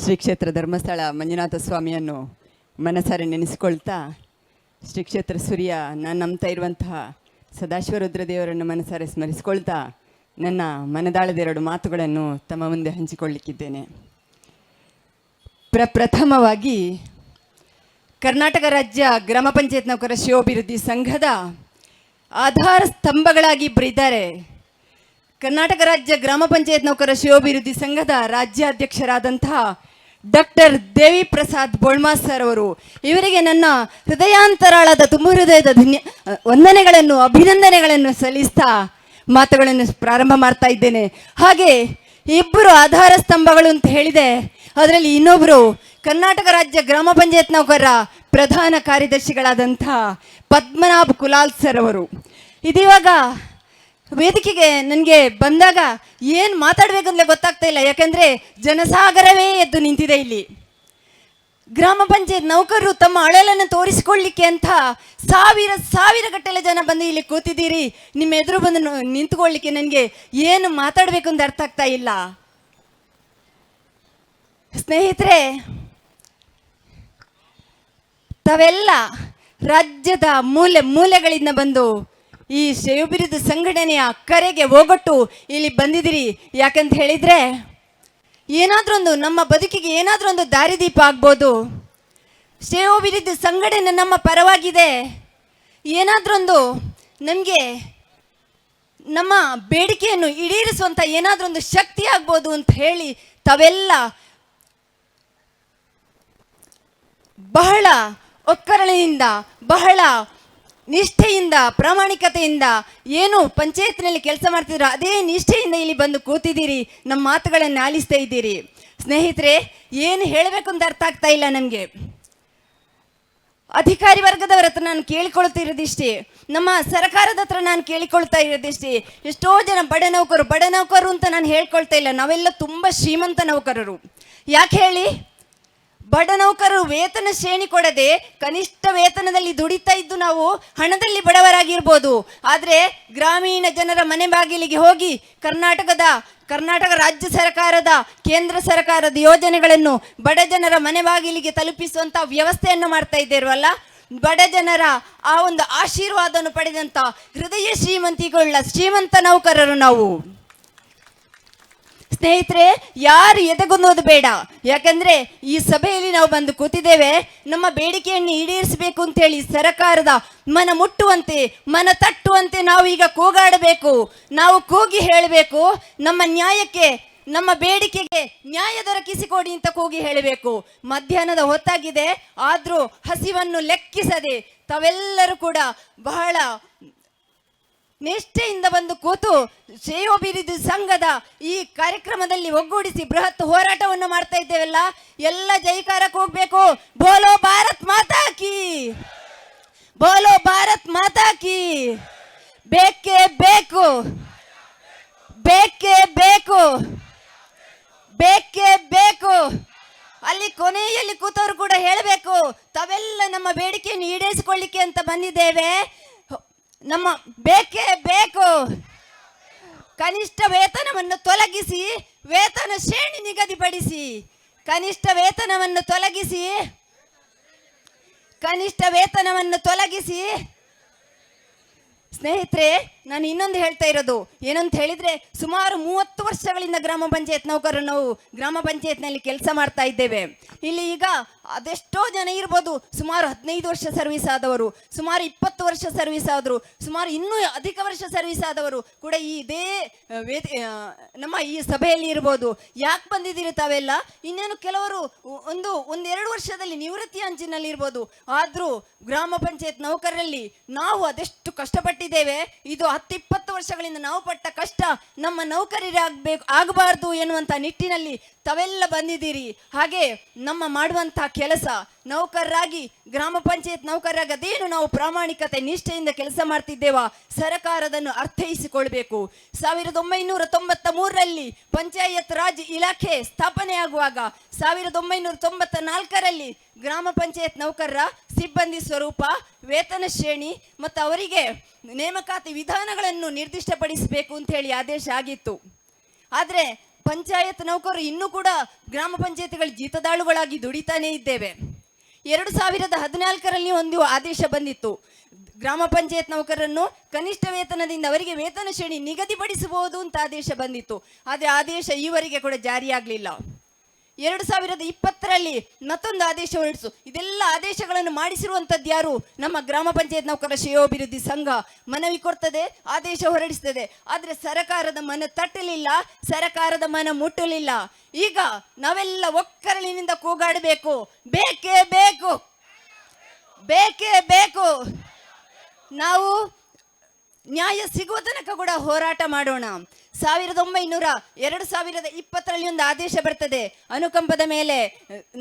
ಶ್ರೀ ಕ್ಷೇತ್ರ ಧರ್ಮಸ್ಥಳ ಮಂಜುನಾಥ ಸ್ವಾಮಿಯನ್ನು ಮನಸಾರೆ ನೆನೆಸಿಕೊಳ್ತಾ ಶ್ರೀ ಕ್ಷೇತ್ರ ಸೂರ್ಯ ನಾನು ನಂಬ್ತಾ ಇರುವಂತಹ ಸದಾಶಿವರುದ್ರ ರುದ್ರದೇವರನ್ನು ಮನಸಾರೆ ಸ್ಮರಿಸಿಕೊಳ್ತಾ ನನ್ನ ಮನದಾಳದೆರಡು ಮಾತುಗಳನ್ನು ತಮ್ಮ ಮುಂದೆ ಹಂಚಿಕೊಳ್ಳಿಕ್ಕಿದ್ದೇನೆ. ಪ್ರಪ್ರಥಮವಾಗಿ ಕರ್ನಾಟಕ ರಾಜ್ಯ ಗ್ರಾಮ ಪಂಚಾಯತ್ ನೌಕರ ಶಿವಾಭಿವೃದ್ಧಿ ಸಂಘದ ಆಧಾರ ಸ್ತಂಭಗಳಾಗಿ ಇಬ್ಬರಿದ್ದಾರೆ ಕರ್ನಾಟಕ ರಾಜ್ಯ ಗ್ರಾಮ ಪಂಚಾಯತ್ ನೌಕರ ಶಿವಾಭಿವೃದ್ಧಿ ಸಂಘದ ರಾಜ್ಯಾಧ್ಯಕ್ಷರಾದಂತಹ ಡಾಕ್ಟರ್ ದೇವಿ ಪ್ರಸಾದ್ ಬೋಳ್ಮಾ ಸರ್ ಅವರು. ಇವರಿಗೆ ನನ್ನ ಹೃದಯಾಂತರಾಳದ ತುಂಬ ಹೃದಯದ ಧನ್ಯ ವಂದನೆಗಳನ್ನು, ಅಭಿನಂದನೆಗಳನ್ನು ಸಲ್ಲಿಸ್ತಾ ಮಾತುಗಳನ್ನು ಪ್ರಾರಂಭ ಮಾಡ್ತಾ ಇದ್ದೇನೆ. ಹಾಗೆ ಇಬ್ಬರು ಆಧಾರ ಸ್ತಂಭಗಳು ಅಂತ ಹೇಳಿದೆ. ಅದರಲ್ಲಿ ಇನ್ನೊಬ್ಬರು ಕರ್ನಾಟಕ ರಾಜ್ಯ ಗ್ರಾಮ ಪಂಚಾಯತ್ ನೌಕರರ ಪ್ರಧಾನ ಕಾರ್ಯದರ್ಶಿಗಳಾದಂಥ ಪದ್ಮನಾಭ್ ಕುಲಾಲ್ ಸರ್ ಅವರು. ಇದಿವಾಗ ವೇದಿಕೆಗೆ ನನಗೆ ಬಂದಾಗ ಏನು ಮಾತಾಡಬೇಕಂದ್ರೆ ಗೊತ್ತಾಗ್ತಾ ಇಲ್ಲ. ಯಾಕಂದರೆ ಜನಸಾಗರವೇ ಎದ್ದು ನಿಂತಿದೆ ಇಲ್ಲಿ. ಗ್ರಾಮ ಪಂಚಾಯತ್ ನೌಕರರು ತಮ್ಮ ಅಳಲನ್ನು ತೋರಿಸಿಕೊಳ್ಳಿಕ್ಕೆ ಅಂತ ಸಾವಿರ ಸಾವಿರ ಗಟ್ಟಲೆ ಜನ ಬಂದು ಇಲ್ಲಿ ಕೂತಿದ್ದೀರಿ. ನಿಮ್ಮ ಎದುರು ಬಂದು ನಿಂತ್ಕೊಳ್ಳಿಕ್ಕೆ ನನಗೆ ಏನು ಮಾತಾಡಬೇಕು ಅಂತ ಅರ್ಥ ಆಗ್ತಾ ಇಲ್ಲ. ಸ್ನೇಹಿತರೆ, ತಾವೆಲ್ಲ ರಾಜ್ಯದ ಮೂಲೆ, ಮೂಲೆಗಳಿಂದ ಬಂದು ಈ ಶಯುಬಿರಿದ ಸಂಘಟನೆಯ ಕರೆಗೆ ಹೋಗಟ್ಟು ಇಲ್ಲಿ ಬಂದಿದ್ದೀರಿ. ಯಾಕಂತ ಹೇಳಿದ್ರೆ, ಏನಾದ್ರೂ ಒಂದು ನಮ್ಮ ಬದುಕಿಗೆ ಏನಾದ್ರೂ ಒಂದು ದಾರಿದೀಪ ಆಗ್ಬೋದು. ಶಿವಬಿರುದು ಸಂಘಟನೆ ನಮ್ಮ ಪರವಾಗಿದೆ. ಏನಾದ್ರೊಂದು ನಮಗೆ ನಮ್ಮ ಬೇಡಿಕೆಯನ್ನು ಈಡೇರಿಸುವಂಥ ಏನಾದ್ರೂ ಒಂದು ಶಕ್ತಿ ಆಗ್ಬೋದು ಅಂತ ಹೇಳಿ ತಾವೆಲ್ಲ ಬಹಳ ಒಕ್ಕರಣೆಯಿಂದ ಬಹಳ ನಿಷ್ಠೆಯಿಂದ, ಪ್ರಾಮಾಣಿಕತೆಯಿಂದ ಏನು ಪಂಚಾಯತ್ನಲ್ಲಿ ಕೆಲಸ ಮಾಡ್ತಿದ್ರು ಅದೇ ನಿಷ್ಠೆಯಿಂದ ಇಲ್ಲಿ ಬಂದು ಕೂತಿದ್ದೀರಿ ನಮ್ಮ ಮಾತುಗಳನ್ನು ಆಲಿಸ್ತಾ ಇದ್ದೀರಿ. ಸ್ನೇಹಿತರೆ, ಏನು ಹೇಳಬೇಕು ಅಂತ ಅರ್ಥ ಆಗ್ತಾ ಇಲ್ಲ ನಮಗೆ. ಅಧಿಕಾರಿ ವರ್ಗದವರ ಹತ್ರ ನಾನು ಕೇಳಿಕೊಳ್ತಾ ಇರೋದಿಷ್ಟೇ, ನಮ್ಮ ಸರ್ಕಾರದ ಹತ್ರ ನಾನು ಕೇಳಿಕೊಳ್ತಾ ಇರೋದಿಷ್ಟೇ, ಎಷ್ಟೋ ಜನ ಬಡ ನೌಕರು ಬಡ ನೌಕರು ಅಂತ ನಾನು ಹೇಳ್ಕೊಳ್ತಾ ಇಲ್ಲ, ನಾವೆಲ್ಲ ತುಂಬ ಶ್ರೀಮಂತ ನೌಕರರು. ಯಾಕೆ ಹೇಳಿ? ಬಡ ನೌಕರರು ವೇತನ ಶ್ರೇಣಿ ಕೊಡದೆ ಕನಿಷ್ಠ ವೇತನದಲ್ಲಿ ದುಡಿತಾ ಇದ್ದು ನಾವು ಹಣದಲ್ಲಿ ಬಡವರಾಗಿರ್ಬೋದು. ಆದರೆ ಗ್ರಾಮೀಣ ಜನರ ಮನೆ ಬಾಗಿಲಿಗೆ ಹೋಗಿ ಕರ್ನಾಟಕದ, ಕರ್ನಾಟಕ ರಾಜ್ಯ ಸರ್ಕಾರದ, ಕೇಂದ್ರ ಸರ್ಕಾರದ ಯೋಜನೆಗಳನ್ನು ಬಡ ಜನರ ಮನೆ ಬಾಗಿಲಿಗೆ ತಲುಪಿಸುವಂಥ ವ್ಯವಸ್ಥೆಯನ್ನು ಮಾಡ್ತಾ ಇದ್ದೇವಲ್ಲ? ಬಡ ಜನರ ಆ ಒಂದು ಆಶೀರ್ವಾದವನ್ನು ಪಡೆದಂತ ಹೃದಯ ಶ್ರೀಮಂತಿಗಳ ಶ್ರೀಮಂತ ನೌಕರರು ನಾವು. ಸ್ನೇಹಿತರೆ, ಯಾರು ಎದೆಗುನ್ನೋದು ಬೇಡ. ಯಾಕಂದ್ರೆ ಈ ಸಭೆಯಲ್ಲಿ ನಾವು ಬಂದು ಕೂತಿದ್ದೇವೆ. ನಮ್ಮ ಬೇಡಿಕೆಯನ್ನು ಈಡೇರಿಸಬೇಕು ಅಂತ ಹೇಳಿ ಸರ್ಕಾರದ ಮನ ಮುಟ್ಟುವಂತೆ, ಮನ ತಟ್ಟುವಂತೆ ನಾವು ಈಗ ಕೂಗಾಡಬೇಕು. ನಾವು ಕೂಗಿ ಹೇಳಬೇಕು. ನಮ್ಮ ನ್ಯಾಯಕ್ಕೆ, ನಮ್ಮ ಬೇಡಿಕೆಗೆ ನ್ಯಾಯ ದೊರಕಿಸಿಕೊಡಿ ಅಂತ ಕೂಗಿ ಹೇಳಬೇಕು. ಮಧ್ಯಾಹ್ನದ ಹೊತ್ತಾಗಿದೆ. ಆದ್ರೂ ಹಸಿವನ್ನು ಲೆಕ್ಕಿಸದೆ ತಾವೆಲ್ಲರೂ ಕೂಡ ಬಹಳ ನಿಷ್ಠೆಯಿಂದ ಬಂದು ಕೂತು ಶ್ರೇಯೋಭಿವೃದ್ಧಿ ಸಂಘದ ಈ ಕಾರ್ಯಕ್ರಮದಲ್ಲಿ ಒಗ್ಗೂಡಿಸಿ ಬೃಹತ್ ಹೋರಾಟವನ್ನು ಮಾಡ್ತಾ ಇದ್ದೇವೆಲ್ಲ, ಎಲ್ಲ ಜೈಕಾರಕ್ಕೆ ಹೋಗ್ಬೇಕು. ಬೋಲೋ ಭಾರತ್ ಮಾತಾ ಕಿ! ಬೋಲೋ ಭಾರತ್ ಮಾತಾ ಕಿ! ಬೇಕೇ ಬೇಕು! ಬೇಕೇ ಬೇಕು! ಬೇಕೇ ಬೇಕು! ಅಲ್ಲಿ ಕೊನೆಯಲ್ಲಿ ಕೂತವರು ಕೂಡ ಹೇಳಬೇಕು, ತಾವೆಲ್ಲ ನಮ್ಮ ಬೇಡಿಕೆಯನ್ನು ಈಡೇರಿಸಿಕೊಳ್ಳಿಕ್ಕೆ ಅಂತ ಬಂದಿದ್ದೇವೆ. ನಮ್ಮ ಬೇಕೇ ಬೇಕು. ಕನಿಷ್ಠ ವೇತನವನ್ನು ತೊಲಗಿಸಿ, ವೇತನ ಶ್ರೇಣಿ ನಿಗದಿಪಡಿಸಿ. ಕನಿಷ್ಠ ವೇತನವನ್ನು ತೊಲಗಿಸಿ, ಕನಿಷ್ಠ ವೇತನವನ್ನು ತೊಲಗಿಸಿ. ಸ್ನೇಹಿತರೆ ನಾನು ಇನ್ನೊಂದು ಹೇಳ್ತಾ ಇರೋದು. ಏನಂತ ಹೇಳಿದ್ರೆ ಸುಮಾರು ಮೂವತ್ತು ವರ್ಷಗಳಿಂದ ಗ್ರಾಮ ಪಂಚಾಯತ್ ನೌಕರರು ನಾವು ಗ್ರಾಮ ಪಂಚಾಯತ್ನಲ್ಲಿ ಕೆಲಸ ಮಾಡ್ತಾ ಇದ್ದೇವೆ. ಇಲ್ಲಿ ಈಗ ಅದೆಷ್ಟೋ ಜನ ಇರ್ಬೋದು. ಸುಮಾರು ಹದಿನೈದು ವರ್ಷ ಸರ್ವಿಸ್ ಆದವರು, ಸುಮಾರು ಇಪ್ಪತ್ತು ವರ್ಷ ಸರ್ವಿಸ್ ಆದರು, ಸುಮಾರು ಇನ್ನೂ ಅಧಿಕ ವರ್ಷ ಸರ್ವಿಸ್ ಆದವರು ಕೂಡ ಈ ಇದೇ ನಮ್ಮ ಈ ಸಭೆಯಲ್ಲಿ ಇರ್ಬೋದು. ಯಾಕೆ ಬಂದಿದ್ದೀರಿ ತಾವೆಲ್ಲ? ಇನ್ನೇನು ಕೆಲವರು ಒಂದು, ಒಂದೆರಡು ವರ್ಷದಲ್ಲಿ ನಿವೃತ್ತಿ ಅಂಚಿನಲ್ಲಿ ಇರ್ಬೋದು. ಆದರೂ ಗ್ರಾಮ ಪಂಚಾಯತ್ ನೌಕರರಲ್ಲಿ ನಾವು ಅದೆಷ್ಟು ಕಷ್ಟಪಟ್ಟಿದ್ದೇವೆ. ಇದು ಹತ್ತಿಪ್ಪತ್ತು ವರ್ಷಗಳಿಂದ ನಾವು ಪಟ್ಟ ಕಷ್ಟ ನಮ್ಮ ನೌಕರರಾಗಬೇಕು ಆಗಬಾರ್ದು ಎನ್ನುವಂಥ ನಿಟ್ಟಿನಲ್ಲಿ ತಾವೆಲ್ಲ ಬಂದಿದ್ದೀರಿ. ಹಾಗೆ ನಮ್ಮ ಮಾಡುವಂಥ ಕೆಲಸ ನೌಕರರಾಗಿ ಗ್ರಾಮ ಪಂಚಾಯತ್ ನೌಕರರಾಗಿ ಅದೇನು ನಾವು ಪ್ರಾಮಾಣಿಕತೆ ನಿಷ್ಠೆಯಿಂದ ಕೆಲಸ ಮಾಡ್ತಿದ್ದೇವ? ಸರ್ಕಾರದನ್ನು ಅರ್ಥೈಸಿಕೊಳ್ಬೇಕು. ಸಾವಿರದ ಒಂಬೈನೂರ ತೊಂಬತ್ತ ಮೂರರಲ್ಲಿ ಪಂಚಾಯತ್ ರಾಜ್ ಇಲಾಖೆ ಸ್ಥಾಪನೆಯಾಗುವಾಗ ಸಾವಿರದ ಒಂಬೈನೂರ ತೊಂಬತ್ತ ನಾಲ್ಕರಲ್ಲಿ ಗ್ರಾಮ ಪಂಚಾಯತ್ ನೌಕರರ ಸಿಬ್ಬಂದಿ ಸ್ವರೂಪ ವೇತನ ಶ್ರೇಣಿ ಮತ್ತು ಅವರಿಗೆ ನೇಮಕಾತಿ ವಿಧಾನಗಳನ್ನು ನಿರ್ದಿಷ್ಟಪಡಿಸಬೇಕು ಅಂತ ಹೇಳಿ ಆದೇಶ ಆಗಿತ್ತು. ಆದರೆ ಪಂಚಾಯತ್ ನೌಕರರು ಇನ್ನೂ ಕೂಡ ಗ್ರಾಮ ಪಂಚಾಯತ್ಗಳ ಜೀತದಾಳುಗಳಾಗಿ ದುಡಿತಾನೇ ಇದ್ದೇವೆ. ಎರಡು ಸಾವಿರದ ಹದಿನಾಲ್ಕರಲ್ಲಿ ಒಂದು ಆದೇಶ ಬಂದಿತ್ತು. ಗ್ರಾಮ ಪಂಚಾಯತ್ ನೌಕರರನ್ನು ಕನಿಷ್ಠ ವೇತನದಿಂದ ಅವರಿಗೆ ವೇತನ ಶ್ರೇಣಿ ನಿಗದಿಪಡಿಸಬಹುದು ಅಂತ ಆದೇಶ ಬಂದಿತ್ತು. ಆದರೆ ಆದೇಶ ಈವರೆಗೆ ಕೂಡ ಜಾರಿಯಾಗಲಿಲ್ಲ. ಎರಡು ಸಾವಿರದ ಇಪ್ಪತ್ತರಲ್ಲಿ ಮತ್ತೊಂದು ಆದೇಶ ಹೊರಡಿಸು ಇದೆಲ್ಲ ಆದೇಶಗಳನ್ನು ಮಾಡಿಸಿರುವಂಥದ್ದು ಯಾರು? ನಮ್ಮ ಗ್ರಾಮ ಪಂಚಾಯತ್ ನೌಕರ ಶ್ರೇಯೋಭಿವೃದ್ಧಿ ಸಂಘ ಮನವಿ ಕೊಡ್ತದೆ, ಆದೇಶ ಹೊರಡಿಸ್ತದೆ. ಆದರೆ ಸರಕಾರದ ಮನ ತಟ್ಟಲಿಲ್ಲ, ಸರಕಾರದ ಮನ ಮುಟ್ಟಲಿಲ್ಲ. ಈಗ ನಾವೆಲ್ಲ ಒಕ್ಕರಳಿನಿಂದ ಕೂಗಾಡಬೇಕು. ಬೇಕೇ ಬೇಕು. ಬೇಕೇ ಬೇಕು. ನಾವು ನ್ಯಾಯ ಸಿಗುವ ತನಕ ಕೂಡ ಹೋರಾಟ ಮಾಡೋಣ. ಸಾವಿರದ ಒಂಬೈನೂರ ಎರಡು ಸಾವಿರದ ಇಪ್ಪತ್ತರಲ್ಲಿ ಒಂದು ಆದೇಶ ಬರ್ತದೆ. ಅನುಕಂಪದ ಮೇಲೆ,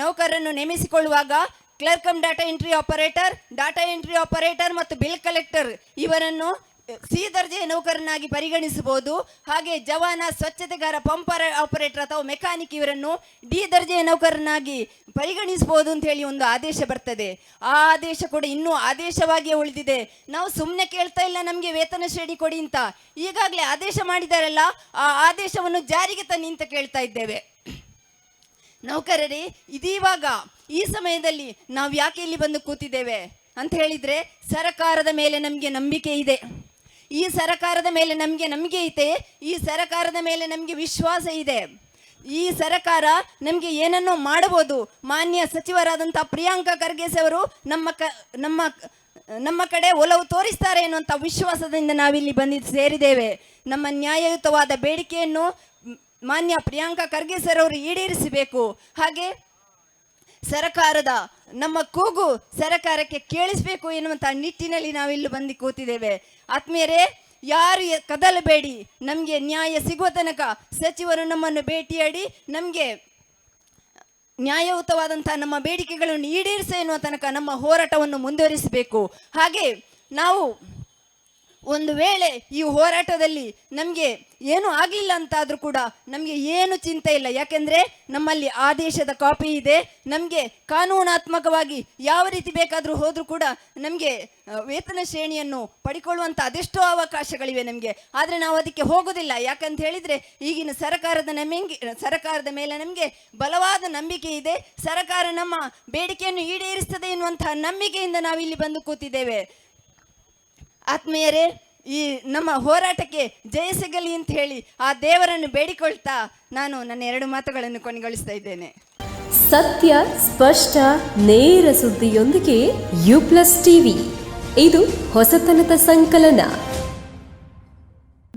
ನೌಕರರನ್ನು ನೇಮಿಸಿಕೊಳ್ಳುವಾಗ clerk cum data entry operator, data entry operator ಮತ್ತು ಬಿಲ್ ಕಲೆಕ್ಟರ್ ಇವರನ್ನು ಸಿ ದರ್ಜೆಯ ನೌಕರನಾಗಿ ಪರಿಗಣಿಸಬಹುದು. ಹಾಗೆ ಜವಾನ ಸ್ವಚ್ಛತೆಗಾರ ಪಂಪರ್ ಆಪರೇಟರ್ ಅಥವಾ ಮೆಕ್ಯಾನಿಕ್ ಇವರನ್ನು ಡಿ ದರ್ಜೆಯ ನೌಕರನಾಗಿ ಪರಿಗಣಿಸಬಹುದು ಅಂತ ಹೇಳಿ ಒಂದು ಆದೇಶ ಬರ್ತದೆ. ಆ ಆದೇಶ ಕೂಡ ಇನ್ನೂ ಆದೇಶವಾಗಿಯೇ ಉಳಿದಿದೆ. ನಾವು ಸುಮ್ಮನೆ ಕೇಳ್ತಾ ಇಲ್ಲ ನಮಗೆ ವೇತನ ಶ್ರೇಣಿ ಕೊಡಿ ಅಂತ. ಈಗಾಗಲೇ ಆದೇಶ ಮಾಡಿದಾರಲ್ಲ, ಆ ಆದೇಶವನ್ನು ಜಾರಿಗೆ ತನ್ನಿ ಅಂತ ಕೇಳ್ತಾ ಇದ್ದೇವೆ. ನೌಕರರೇ, ಇದೀವಾಗ ಈ ಸಮಯದಲ್ಲಿ ನಾವು ಯಾಕೆ ಇಲ್ಲಿ ಬಂದು ಕೂತಿದ್ದೇವೆ? ಅಂತ ಹೇಳಿದ್ರೆ, ಸರಕಾರದ ಮೇಲೆ ನಮಗೆ ನಂಬಿಕೆ ಇದೆ. ಈ ಸರಕಾರದ ಮೇಲೆ ನಮಗೆ ನಂಬಿಕೆ ಇದೆ ಈ ಸರಕಾರದ ಮೇಲೆ ನಮಗೆ ವಿಶ್ವಾಸ ಇದೆ. ಈ ಸರಕಾರ ನಮಗೆ ಏನನ್ನೋ ಮಾಡಬಹುದು. ಮಾನ್ಯ ಸಚಿವರಾದಂಥ ಪ್ರಿಯಾಂಕಾ ಖರ್ಗೆಸ್ ಅವರು ನಮ್ಮ ಕ, ನಮ್ಮ ನಮ್ಮ ಕಡೆ ಒಲವು ತೋರಿಸ್ತಾರೆ ಎನ್ನುವಂಥ ವಿಶ್ವಾಸದಿಂದ ನಾವಿಲ್ಲಿ ಬಂದಿ ಸೇರಿದ್ದೇವೆ. ನಮ್ಮ ನ್ಯಾಯಯುತವಾದ ಬೇಡಿಕೆಯನ್ನು ಮಾನ್ಯ ಪ್ರಿಯಾಂಕಾ ಖರ್ಗೆ ಸರ್ ಅವರು ಈಡೇರಿಸಬೇಕು. ಹಾಗೆ ಸರಕಾರದ, ನಮ್ಮ ಕೂಗು ಸರಕಾರಕ್ಕೆ ಕೇಳಿಸಬೇಕು ಎನ್ನುವಂಥ ನಿಟ್ಟಿನಲ್ಲಿ ನಾವಿಲ್ಲಿ ಬಂದು ಕೂತಿದ್ದೇವೆ. ಆತ್ಮೀಯರೇ, ಯಾರು ಕದಲಬೇಡಿ. ನಮಗೆ ನ್ಯಾಯ ಸಿಗುವ ತನಕ ಸಚಿವರು ನಮ್ಮನ್ನು ಭೇಟಿಯಾಡಿ ನಮಗೆ ನ್ಯಾಯಯುತವಾದಂತಹ ನಮ್ಮ ಬೇಡಿಕೆಗಳನ್ನು ಈಡೇರಿಸ ಎನ್ನುವ ತನಕ ನಮ್ಮ ಹೋರಾಟವನ್ನು ಮುಂದುವರಿಸಬೇಕು. ಹಾಗೆ ನಾವು ಒಂದು ವೇಳೆ ಈ ಹೋರಾಟದಲ್ಲಿ ನಮಗೆ ಏನು ಆಗಲಿಲ್ಲ ಅಂತಾದರೂ ಕೂಡ ನಮಗೆ ಏನು ಚಿಂತೆ ಇಲ್ಲ. ಯಾಕೆಂದರೆ ನಮ್ಮಲ್ಲಿ ಆದೇಶದ ಕಾಪಿ ಇದೆ. ನಮಗೆ ಕಾನೂನಾತ್ಮಕವಾಗಿ ಯಾವ ರೀತಿ ಬೇಕಾದರೂ ಹೋದರೂ ಕೂಡ ನಮಗೆ ವೇತನ ಶ್ರೇಣಿಯನ್ನು ಪಡಿಕೊಳ್ಳುವಂಥ ಅದೆಷ್ಟೋ ಅವಕಾಶಗಳಿವೆ ನಮಗೆ. ಆದರೆ ನಾವು ಅದಕ್ಕೆ ಹೋಗೋದಿಲ್ಲ. ಯಾಕಂತ ಹೇಳಿದರೆ ಈಗಿನ ಸರ್ಕಾರದ ನಮಗೆ, ಸರ್ಕಾರದ ಮೇಲೆ ನಮಗೆ ಬಲವಾದ ನಂಬಿಕೆ ಇದೆ. ಸರ್ಕಾರ ನಮ್ಮ ಬೇಡಿಕೆಯನ್ನು ಈಡೇರಿಸ್ತದೆ ಎನ್ನುವಂತಹ ನಂಬಿಕೆಯಿಂದ ನಾವು ಇಲ್ಲಿ ಬಂದು ಕೂತಿದ್ದೇವೆ. ಆತ್ಮೀಯರೇ, ಈ ನಮ್ಮ ಹೋರಾಟಕ್ಕೆ ಜಯ ಸಿಗಲಿ ಅಂತ ಹೇಳಿ ಆ ದೇವರನ್ನು ಬೇಡಿಕೊಳ್ತಾ ನಾನು ನನ್ನ ಎರಡು ಮಾತುಗಳನ್ನು ಕೊನೆಗೊಳಿಸ್ತಾ ಇದ್ದೇನೆ. ಸತ್ಯ, ಸ್ಪಷ್ಟ, ನೇರ ಸುದ್ದಿಯೊಂದಿಗೆ ಯು ಪ್ಲಸ್ ಟಿವಿ. ಇದು ಹೊಸತನದ ಸಂಕಲನ.